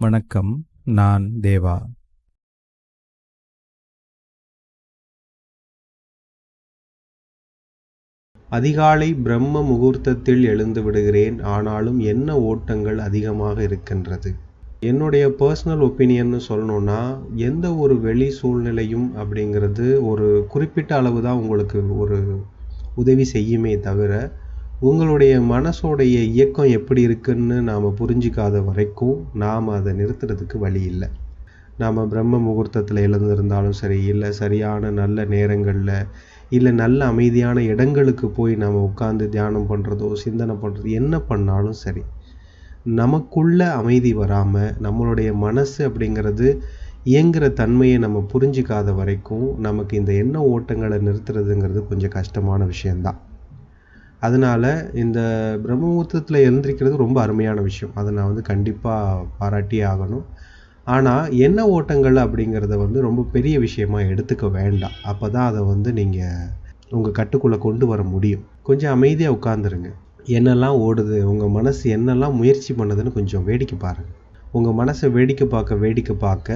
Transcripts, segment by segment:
வணக்கம் நான் தேவா. அதிகாலை பிரம்ம முகூர்த்தத்தில் எழுந்து விடுகிறேன் ஆனாலும் என்ன ஓட்டங்கள் அதிகமாக இருக்கின்றது? என்னுடைய பர்சனல் ஒப்பீனியன்னு சொல்லணும்னா எந்த ஒரு வெளி சூழ்நிலையும் அப்படிங்கிறது ஒரு குறிப்பிட்ட அளவு தான் உங்களுக்கு ஒரு உதவி செய்யுமே தவிர உங்களுடைய மனசோடைய இயக்கம் எப்படி இருக்குன்னு நாம் புரிஞ்சிக்காத வரைக்கும் நாம் அதை நிறுத்துறதுக்கு வழி இல்லை. நாம் பிரம்ம முகூர்த்தத்தில் எழுந்திருந்தாலும் சரி இல்லை சரியான நல்ல நேரங்களில் இல்லை நல்ல அமைதியான இடங்களுக்கு போய் நாம் உட்காந்து தியானம் பண்ணுறதோ சிந்தனை பண்ணுறது என்ன பண்ணாலும் சரி நமக்குள்ள அமைதி வராமல் நம்மளுடைய மனசு அப்படிங்கிறது இயங்குகிற தன்மையை நம்ம புரிஞ்சிக்காத வரைக்கும் நமக்கு இந்த எண்ண ஓட்டங்களை நிறுத்துறதுங்கிறது கொஞ்சம் கஷ்டமான விஷயந்தான் அதனால் இந்த பிரம்ம முகூர்த்தத்தில் எழுந்திரிக்கிறது ரொம்ப அருமையான விஷயம். அதை நான் வந்து கண்டிப்பாக பாராட்டியே ஆகணும். ஆனால் என்ன ஓட்டங்கள் அப்படிங்கிறத வந்து ரொம்ப பெரிய விஷயமா எடுத்துக்க வேண்டாம். அப்போ தான் அதை வந்து நீங்கள் உங்கள் கட்டுக்குள்ளே கொண்டு வர முடியும். கொஞ்சம் அமைதியாக உட்காந்துருங்க என்னெல்லாம் ஓடுது உங்கள் மனசு என்னெல்லாம் முயற்சி பண்ணுதுன்னு கொஞ்சம் வேடிக்கை பாருங்கள் உங்கள் மனசை வேடிக்கை பார்க்க வேடிக்கை பார்க்க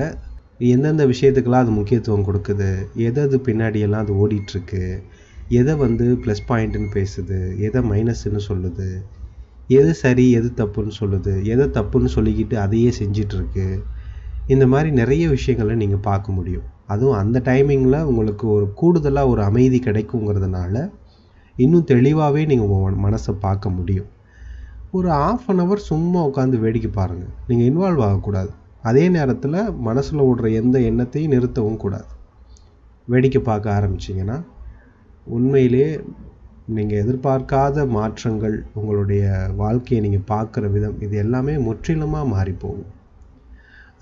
எந்தெந்த விஷயத்துக்கெல்லாம் அது முக்கியத்துவம் கொடுக்குது எது அது பின்னாடியெல்லாம் அது ஓடிட்டுருக்கு எதை வந்து ப்ளஸ் பாயிண்ட்டுன்னு பேசுது? எதை மைனஸ்ன்னு சொல்லுது? எது சரி எது தப்புன்னு சொல்லுது? எதை தப்புன்னு சொல்லிக்கிட்டு அதையே செஞ்சிட்ருக்கு? இந்த மாதிரி நிறைய விஷயங்களை நீங்கள் பார்க்க முடியும். அதுவும் அந்த டைமிங்கில் உங்களுக்கு ஒரு கூடுதலாக ஒரு அமைதி கிடைக்குங்கிறதுனால இன்னும் தெளிவாகவே நீங்கள் உங்கள் மனசை பார்க்க முடியும். ஒரு ஆஃப் அன் ஹவர் சும்மா உட்காந்து வேடிக்கை பாருங்கள் நீங்கள் இன்வால்வ் ஆகக்கூடாது. அதே நேரத்தில் மனசில் ஓடுற எந்த எண்ணத்தையும் நிறுத்தவும் கூடாது. வேடிக்கை பார்க்க ஆரம்பிச்சிங்கன்னா உண்மையிலே நீங்கள் எதிர்பார்க்காத மாற்றங்கள் உங்களுடைய வாழ்க்கையை நீங்கள் பார்க்குற விதம் இது எல்லாமே முற்றிலுமாக மாறி போகும்.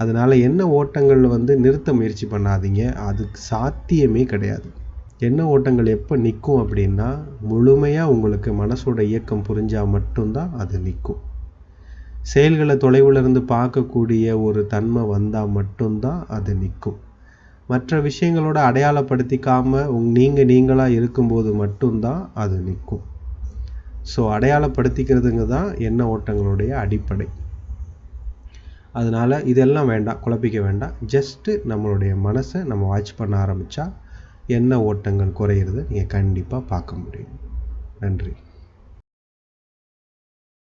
அதனால் என்ன ஓட்டங்கள் வந்து நிறுத்த முயற்சி பண்ணாதீங்க அதுக்கு சாத்தியமே கிடையாது. என்ன ஓட்டங்கள் எப்போ நிற்கும் அப்படின்னா முழுமையாக உங்களுக்கு மனசோட இயக்கம் புரிஞ்சால் மட்டும்தான் அது நிற்கும் செயல்களை தொலைவில் இருந்து பார்க்கக்கூடிய ஒரு தன்மை வந்தால் மட்டும்தான் அது நிற்கும் மற்ற விஷயங்களோட அடையாளப்படுத்திக்காமல் உங் நீங்கள் நீங்களாக இருக்கும்போது மட்டும்தான் அது நிற்கும் ஸோ அடையாளப்படுத்திக்கிறதுங்க தான் எண்ண ஓட்டங்களுடைய அடிப்படை. அதனால் இதெல்லாம் வேண்டாம் குழப்பிக்க வேண்டாம். ஜஸ்ட்டு நம்மளுடைய மனசை நம்ம வாட்ச் பண்ண ஆரம்பித்தா எண்ண ஓட்டங்கள் குறையிறத நீங்கள் கண்டிப்பாக பார்க்க முடியும். நன்றி.